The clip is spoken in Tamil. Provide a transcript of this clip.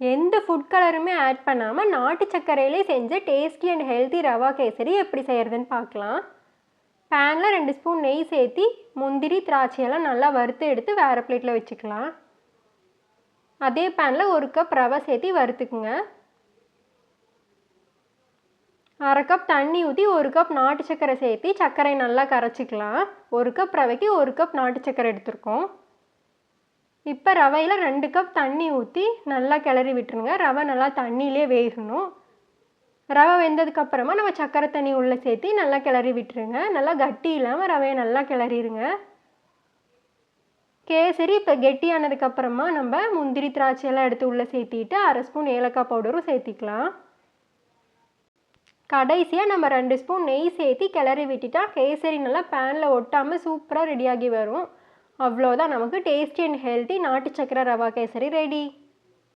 எந்த ஃபுட் கலருமே ஆட் பண்ணாமல் நாட்டு சர்க்கரையிலே செஞ்ச tasty and healthy rava kesari எப்படி செய்கிறதுன்னு பார்க்கலாம். பேனில் ரெண்டு ஸ்பூன் நெய் சேர்த்தி முந்திரி திராட்சையெல்லாம் நல்லா வறுத்து எடுத்து வேறு பிளேட்டில் வச்சுக்கலாம். அதே பேனில் ஒரு கப் ரவை சேர்த்தி வறுத்துக்குங்க. அரை கப் தண்ணி ஊற்றி ஒரு கப் நாட்டு சர்க்கரை சேர்த்தி சர்க்கரை நல்லா கரைச்சிக்கலாம். ஒரு கப் ரவைக்கு ஒரு கப் நாட்டு சர்க்கரை எடுத்திருக்கோம். இப்போ ரவையில் ரெண்டு கப் தண்ணி ஊற்றி நல்லா கிளறி விட்டுருங்க. ரவை நல்லா தண்ணியிலே வேகணும். ரவை வெந்ததுக்கப்புறமா நம்ம சக்கரை தண்ணி உள்ளே சேர்த்தி நல்லா கிளறி விட்டுருங்க. நல்லா கட்டி இல்லாமல் ரவையை நல்லா கிளறிடுங்க கேசரி இப்போ கெட்டியானதுக்கப்புறமா நம்ம முந்திரி திராட்சையெல்லாம் எடுத்து உள்ளே சேர்த்திட்டு அரை ஸ்பூன் ஏலக்காய் பவுடரும் சேர்த்திக்கலாம். கடைசியாக நம்ம ரெண்டு ஸ்பூன் நெய் சேர்த்தி கிளறி விட்டுட்டா கேசரி நல்லா பேனில் ஒட்டாமல் சூப்பராக ரெடியாகி வரும். அவ்வளோதான் நமக்கு டேஸ்டி அண்ட் ஹெல்த்தி நாட்டு சக்கரை ரவா கேசரி ரெடி